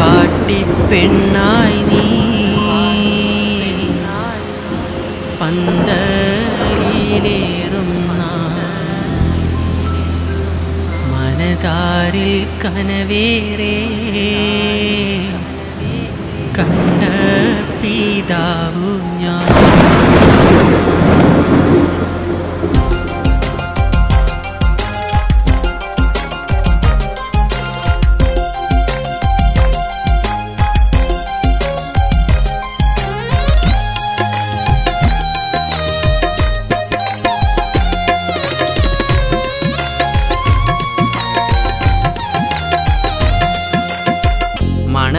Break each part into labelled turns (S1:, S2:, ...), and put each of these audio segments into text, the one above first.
S1: മണവാട്ടി പെണ്ണായി നീ പന്തലിലേറുന്ന മനതാരിൽ കനവേറെ കണ്ട പിതാവു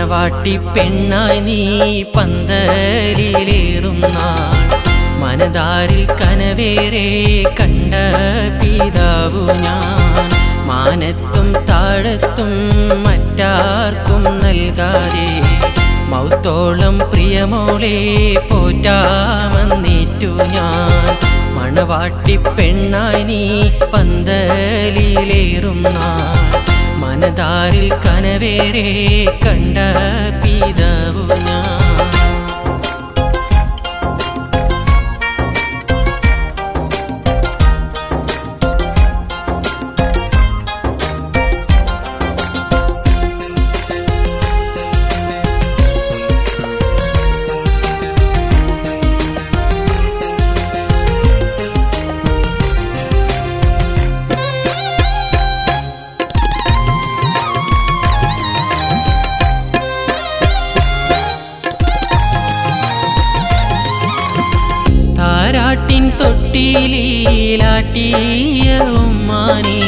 S1: ഞാൻ മണവാട്ടി പെണ്ണായി നീ പന്തലിലേറുന്ന മനതാരിൽ കനവേറെ കണ്ട പിതാവു ഞാൻ. മാനത്തും താഴത്തും മറ്റാർക്കും നൽകാതെ മൗത്തോളം പ്രിയമോളെ പോറ്റാമെന്നേറ്റു ഞാൻ. മണവാട്ടി പെണ്ണായി നീ പന്തലിലേറുന്ന മനതാരിൽ കനവേരെ കണ്ട പിതാവു ഞാൻ. ഉമ്മാനി ഉമ്മാനെ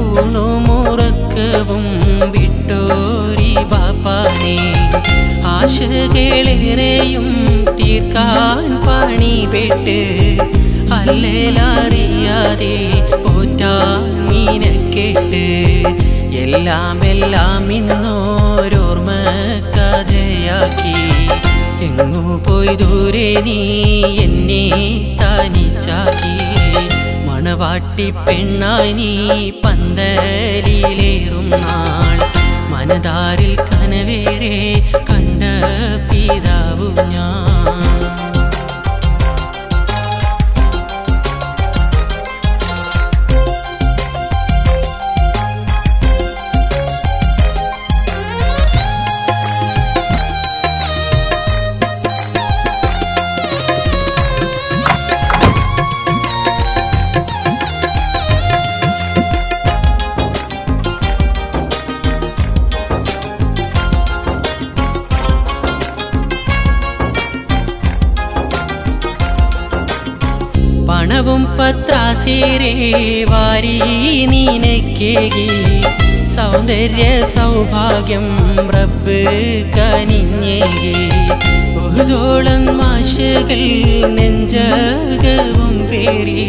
S1: ഊണുമുറക്കവും വിട്ടോരി ബാപ്പാനെ. ആശകളേറെയും തീർക്കാൻ പണിപെട്ട് അല്ലേലറിയാതെ പോറ്റാൻ മീനക്കെട്ട്. എല്ലാം എല്ലാം ഇന്നോരോർമ്മ കഥയാക്കി എങ്ങു പോയി ദൂരെ നീ എന്നെ തനിച്ചാക്കി മണവാട്ടി പെണ്ണായി നീ പന്തലിലേറും നാൾ. മനതാരിൽ കനവേരെ കണ്ട പണവും പത്രാസേരേ വാരി നീനക്കേകി സൗന്ദര്യ സൗഭാഗ്യം റബ്ബ് കനിഞ്ഞേകി. ബഹുതോളം മാശകൾ നെഞ്ചകവും പേരി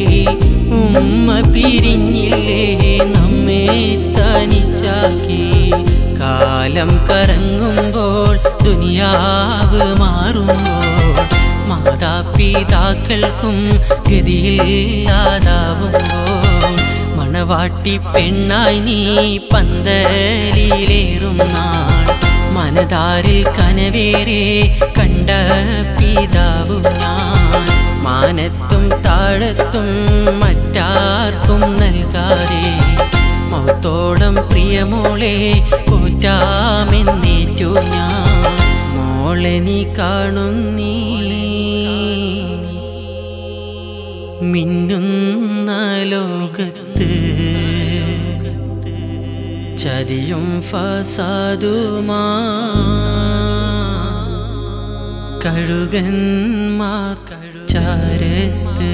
S1: ഉമ്മ പിരിഞ്ഞില്ലേ നമ്മെ തനിച്ചാക്കി. കാലം കറങ്ങുമ്പോൾ ദുനിയാവ് മാറുമ്പോൾ മാതാപിതാക്കൾക്കും ഗതിയില്ലാതാവുമ്പോൾ മണവാട്ടി പെണ്ണായി നീ പന്തലിലേറും നാൾ മനതാരിൽ കനവേറെ കണ്ട പിതാവു ഞാൻ. മാനത്തും താഴത്തും മറ്റാർക്കും നൽകാതെ മൗത്തോളം പ്രിയമോളെ പോറ്റാമെന്നേറ്റു ഞാൻ. മോളെ നീ കാണുന്നീ മിന്നുന്ന ലോകത്ത് ചതിയും ഫസാദുമാ കഴുകന്മാർ ചാരത്ത്